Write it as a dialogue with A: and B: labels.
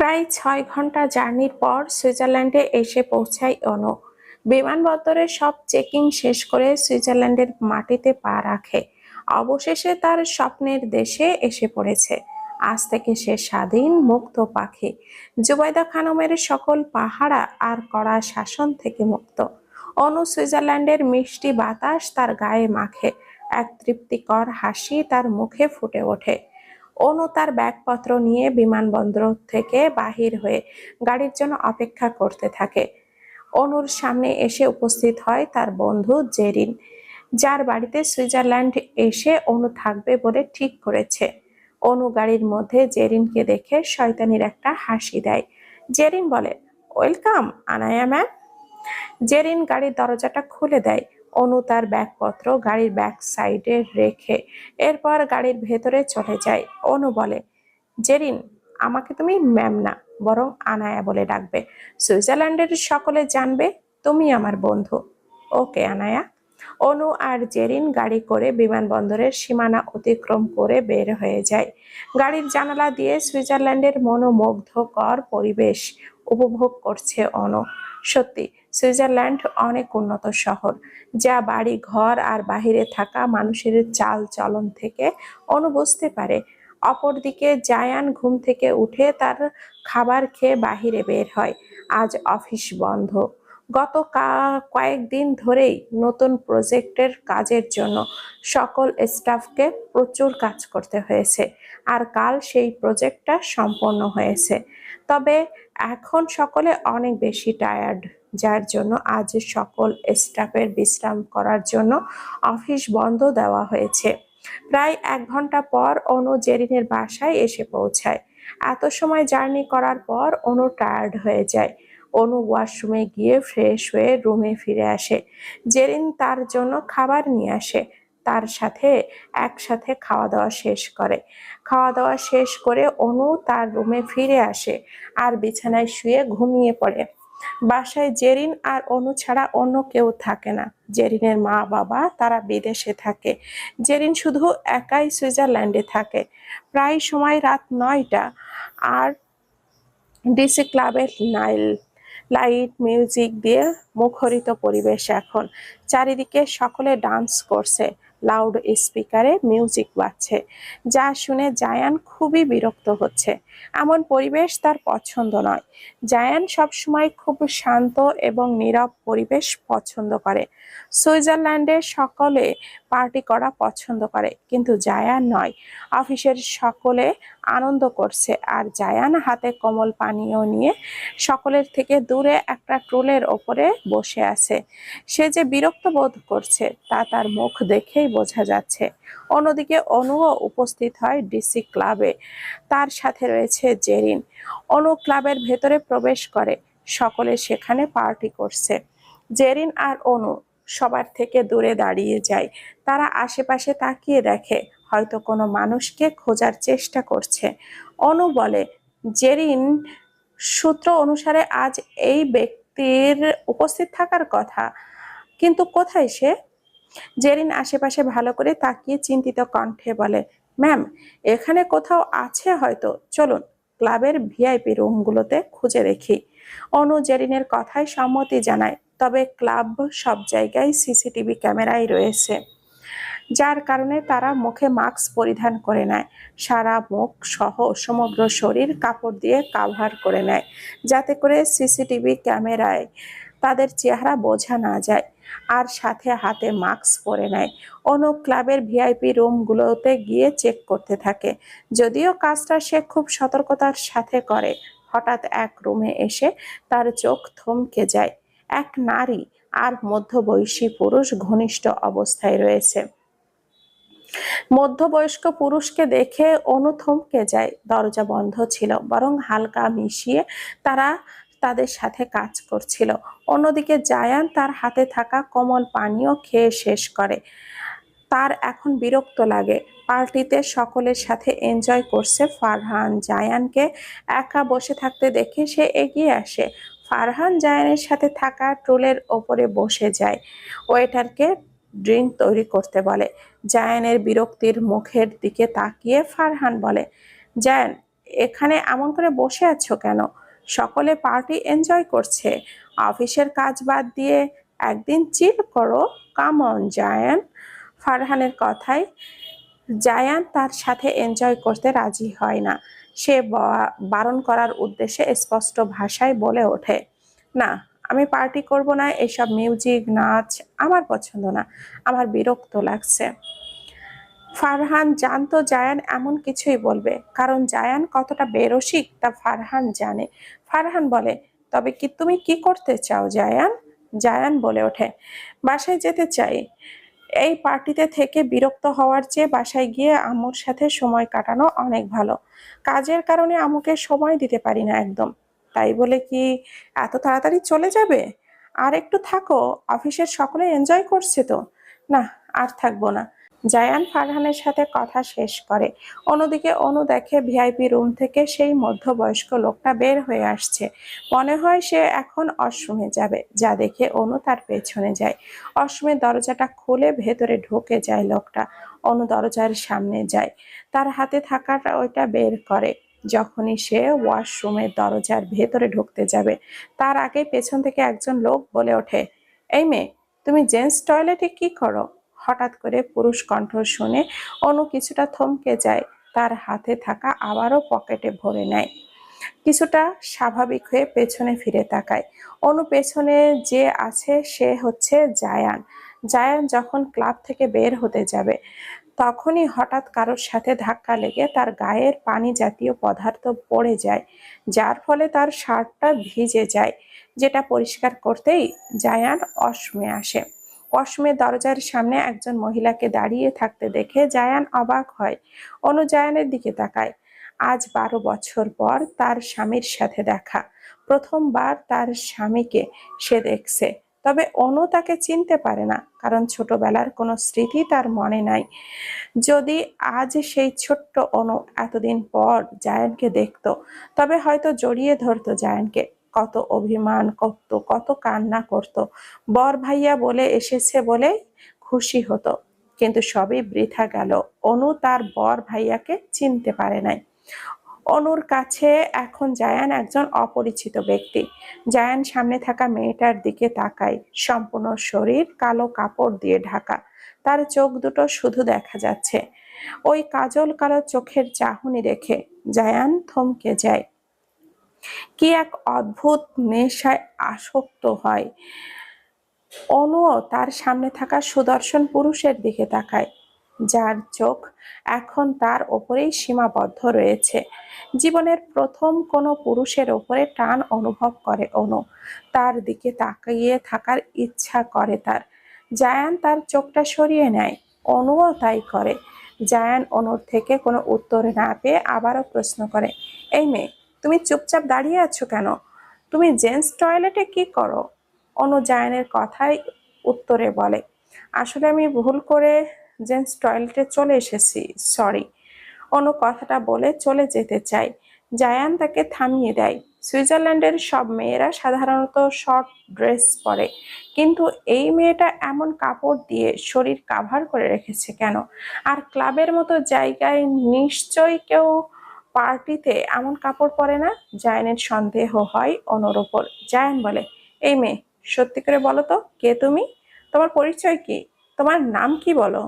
A: প্রায় ছয় ঘণ্টা জার্নির পর সুইজারল্যান্ডে এসে পৌঁছায় অনু। বিমানবন্দরে সব চেকিং শেষ করে সুইজারল্যান্ডের মাটিতে পা রাখে। অবশেষে তার স্বপ্নের দেশে এসে পড়েছে। আজ থেকে সে স্বাধীন, মুক্ত পাখি। জুবাইদা খানমের সকল পাহারা আর কড়া শাসন থেকে মুক্ত। অনু সুইজারল্যান্ডের মিষ্টি বাতাস তার গায়ে মাখে। এক তৃপ্তিকর হাসি তার মুখে ফুটে ওঠে। অনু তার ব্যাগপত্র নিয়ে বিমানবন্দর থেকে বাহির হয়ে গাড়ির জন্য অপেক্ষা করতে থাকে। অনুর সামনে এসে উপস্থিত হয় তার বন্ধু জেরিন, যার বাড়িতে সুইজারল্যান্ড এসে অনু থাকবে বলে ঠিক করেছে। অনু গাড়ির মধ্যে জেরিনকে দেখে শয়তানির একটা হাসি দেয়। জেরিন বলে, ওয়েলকাম, আনায়া ম্যাম। জেরিন গাড়ির দরজাটা খুলে দেয়। অনু তার ব্যাগপত্র গাড়ির ব্যাক সাইডে রেখে এরপর গাড়ির ভেতরে চলে যায়। অনু বলে, জেরিন, আমাকে তুমি ম্যাম না, বরং আনায়া বলে ডাকবে। সুইজারল্যান্ডের সকলে জানবে তুমি আমার বন্ধু। ওকে, আনায়া। অনু আর জেরিন গাড়ি করে বিমানবন্দরের সীমানা অতিক্রম করে বের হয়ে যায়। গাড়ির জানালা দিয়ে সুইজারল্যান্ডের মনোমুগ্ধকর পরিবেশ উপভোগ করছে অনু। সত্যি, সুইজারল্যান্ড অনেক উন্নত শহর, যা বাড়ি, ঘর আর বাহিরে থাকা মানুষের চাল চলন থেকে অনু বুঝতে পারে। অপরদিকে, জায়ান ঘুম থেকে উঠে তার খাবার খেয়ে বাহিরে বের হয়। আজ অফিস বন্ধ। গত কয়েকদিন ধরেই নতুন প্রজেক্টের কাজের জন্য সকল স্টাফকে প্রচুর কাজ করতে হয়েছে, আর কাল সেই প্রজেক্টটা সম্পন্ন হয়েছে। তবে এখন সকলে অনেক বেশি টায়ার্ড যার জন্য আজ সকল স্টাফের বিশ্রাম করার জন্য অফিস বন্ধ দেওয়া হয়েছে। প্রায় এক ঘণ্টা পর অনু জেরিনের বাসায় এসে পৌঁছায়। এত সময় জার্নি করার পর অনু টায়ার্ড হয়ে যায়। অনু ওয়াশরুমে গিয়ে ফ্রেশ হয়ে রুমে ফিরে আসে। জেরিন তার জন্য খাবার নিয়ে আসে। তার সাথে একসাথে খাওয়া দাওয়া শেষ করে। খাওয়া দাওয়া শেষ করে অনু তার রুমে ফিরে আসে আর বিছানায় শুয়ে ঘুমিয়ে পড়ে। বাসায় জেরিন আর অনু ছাড়া অন্য কেউ থাকে না। জেরিনের মা বাবা তারা বিদেশে থাকে। জেরিন শুধু একাই সুইজারল্যান্ডে থাকে। প্রায় সময় রাত নয়টা আর ডিসি ক্লাবের নাইল, লাইট, মিউজিক দিয়ে মুখরিত পরিবেশ এখন। চারিদিকে সকলে ডান্স করছে। লাউড স্পিকারে মিউজিক বাজছে, যা শুনে জায়ান খুবই বিরক্ত হচ্ছে। এমন পরিবেশ তার পছন্দ নয়। জায়ান সবসময় খুব শান্ত এবং নীরব পরিবেশ পছন্দ করে। সুইজারল্যান্ডে সকলে পার্টি করা পছন্দ করে। কিন্তু জায়ান নয়। অফিসের সকলে আনন্দ করছে। আর জায়ান হাতে কমল পানীয় নিয়ে সকলের থেকে দূরে একটা ট্রুলের ওপরে বসে আছে। সে যে বিরক্ত বোধ করছে, তা তার মুখ দেখেই বোঝা যাচ্ছে। অন্যদিকে অনুও উপস্থিত হয় ডিসি ক্লাবে। তার সাথে রয়েছে জেরিন। অনু ক্লাবের ভেতরে প্রবেশ করে। সকলে সেখানে পার্টি করছে। জেরিন আর অনু সবার থেকে দূরে দাঁড়িয়ে যায়। তারা আশেপাশে তাকিয়ে দেখে, হয়তো কোনো মানুষকে খোঁজার চেষ্টা করছে। অনু বলে, জেরিন, সূত্র অনুসারে আজ এই ব্যক্তির উপস্থিত থাকার কথা। কিন্তু কোথায় সে? জেরিন আশেপাশে ভালো করে তাকিয়ে চিন্তিত কণ্ঠে বলে, ম্যাম, এখানে কোথাও আছে হয়তো। চলুন, ক্লাবের ভিআইপি রুমগুলোতে খুঁজে দেখি। অনু জেরিনের কথায় সম্মতি জানায়। তবে ক্লাব সব জায়গায় সিসিটিভি ক্যামেরাই রয়েছে। যার কারণে তারা মুখে মাস্ক পরিধান করে নেয়। সারা মুখ সহ সমগ্র শরীর কাপড় দিয়ে কাভার করে নেয়। যাতে করে সিসিটিভি ক্যামেরায় তাদের চেহারা বোঝা না যায় আর সাথে হাতে মাস্ক পরে নেয়। অন্য ক্লাবের ভিআইপি রুমগুলোতে গিয়ে চেক করতে থাকে। যদিও কাজটা সে খুব সতর্কতার সাথে করে। হঠাৎ এক রুমে এসে তার চোখ থমকে যায়। এক নারী আর মধ্যবয়সী পুরুষ ঘনিষ্ঠ অবস্থায় রয়েছে। মধ্যবয়স্ক পুরুষকে দেখে অনু থমকে যায়, দরজা বন্ধ ছিল, বরং হালকা মিশিয়ে তারা তাদের সাথে কাজ করছিল। অন্যদিকে জায়ান তার হাতে থাকা কমল পানীয় খেয়ে শেষ করে। তার এখন বিরক্ত লাগে। পার্টিতে সকলের সাথে এনজয় করছে ফারহান। জায়ানকে একা বসে থাকতে দেখে সে এগিয়ে আসে। ফারহান জায়ানের সাথে থাকা টুলের ওপরে বসে যায়। ওয়েটারকে ড্রিঙ্ক তৈরি করতে বলে। জায়ানের বিরক্তির মুখের দিকে তাকিয়ে ফারহান বলে, জায়ান, এখানে এমন করে বসে আছো কেন? সকলে পার্টি এনজয় করছে। অফিসের কাজ বাদ দিয়ে একদিন চিল করো। Come on, Zayan. ফারহানের কথায় জায়ান তার সাথে এনজয় করতে রাজি হয় না। সে বারণ করার উদ্দেশ্যে স্পষ্ট ভাষায় বলে ওঠে, না, আমি পার্টি করব না, এসব মিউজিক, নাচ আমার পছন্দ না, আমার বিরক্ত লাগছে। ফারহান জানতো জায়ান এমন কিছুই বলবে, কারণ জায়ান কতটা বেরসিক তা ফারহান জানে। ফারহান বলে, তবে কি তুমি কি করতে চাও জায়ান? জায়ান বলে ওঠে, বাসায় যেতে চাই। এই পার্টিতে থেকে বিরক্ত হওয়ার চেয়ে বাসায় গিয়ে আম্মুর সাথে সময় কাটানো অনেক ভালো। কাজের কারণে আম্মুকে সময় দিতে পারি না একদম। তাই বলে কি এত তাড়াতাড়ি চলে যাবে? আর একটু থাকো, অফিসের সকলে এনজয় করছে তো। না, আর থাকব না। জায়ান ফারহানের সাথে কথা শেষ করে। অন্যদিকে অনু দেখে ভিআইপি রুম থেকে সেই মধ্যবয়স্ক লোকটা বের হয়ে আসছে। মনে হয় সে এখন অশ্রমে যাবে, যা দেখে অনু তার পেছনে যায়। অশ্রমের দরজাটা খুলে ভেতরে ঢুকে যায় লোকটা। অনু দরজার সামনে যায়। তার হাতে থাকাটা ওইটা বের করে। যখনই সে ওয়াশরুমের দরজার ভেতরে ঢুকতে যাবে, তার আগে পেছন থেকে একজন লোক বলে ওঠে, এই মেয়ে, তুমি জেন্টস টয়লেটে কি করো? হঠাৎ করে পুরুষ কণ্ঠ শুনে অনু কিছুটা থমকে যায়, তার হাতে থাকা আবারও পকেটে ভরে নেয়। কিছুটা স্বাভাবিক হয়ে পেছনে ফিরে তাকায়। অনু পেছনে যে আছে সে হচ্ছে জায়ান। জায়ান যখন ক্লাব থেকে বের হতে যাবে, তখনই হঠাৎ কারোর সাথে ধাক্কা লেগে তার গায়ের পানি জাতীয় পদার্থ পড়ে যায়, যার ফলে তার শার্টটা ভিজে যায়। যেটা পরিষ্কার করতেই জায়ান অসমে আসে। অসমে দরজার সামনে একজন মহিলাকে দাঁড়িয়ে থাকতে দেখে জায়ান অবাক হয়। অনু জায়ানের দিকে তাকায়। আজ বারো বছর পর তার স্বামীর সাথে দেখা। প্রথমবার তার স্বামীকে সে দেখছে। তবে অনু তাকে চিনতে পারে না, কারণ ছোটবেলার কোনো স্মৃতি তার মনে নাই। যদি আজ সেই ছোট্ট অনু এতদিন পর জায়ানকে দেখত, তবে হয়তো জড়িয়ে ধরতো জায়ানকে। কত অভিমান করতো কত কান্না করত। বর ভাইয়া বলে এসেছে বলে খুশি হতো। কিন্তু সবই বৃথা গেল। অনু তার বর ভাইয়াকে চিনতে পারে নাই। অনুর কাছে এখন জায়ান একজন অপরিচিত ব্যক্তি। জায়ান সামনে থাকা মেয়েটার দিকে তাকায়। সম্পূর্ণ শরীর কালো কাপড় দিয়ে ঢাকা। তার চোখ দুটো শুধু দেখা যাচ্ছে। ওই কাজল কালো চোখের চাহনি দেখে জায়ান থমকে যায়। কি এক অদ্ভুত নেশায় আসক্ত হয়? অনুও তার সামনে থাকা সুদর্শন পুরুষের দিকে তাকায়, যার চোখ এখন তার ওপরেই সীমাবদ্ধ রয়েছে। জীবনের প্রথম কোনো পুরুষের ওপরে টান অনুভব করে অনু তার দিকে তাকিয়ে থাকার ইচ্ছা করে তার। জায়ান তার চোখটা সরিয়ে নেয় অনুও তাই করে। জায়ান অনুর থেকে কোনো উত্তর না পেয়ে আবারও প্রশ্ন করে, এই মেয়ে তুমি চুপচাপ দাঁড়িয়ে আছো কেন? তুমি জেন্টস টয়লেটে কি করো? অনু জায়ানের কথাই উত্তরে বলে, আসলে আমি ভুল করে জেন্টস টয়লেটে চলে এসেছি, সরি। অনু কথাটা বলে চলে যেতে চাই জায়ান তাকে থামিয়ে দেয়। সুইজারল্যান্ডের সব মেয়েরা সাধারণত শর্ট ড্রেস পরে, কিন্তু এই মেয়েটা এমন কাপড় দিয়ে শরীর কাভার করে রেখেছে কেন? আর ক্লাবের মতো জায়গায় নিশ্চয়ই কেউ পার্টিতে এমন কাপড় পরে না, জায়নের সন্দেহ হয় অনর ওপর জায়ান বলে, এই মেয়ে, সত্যি করে বলো তো, কে তুমি? তোমার পরিচয় কি? তোমার নাম কি বলো?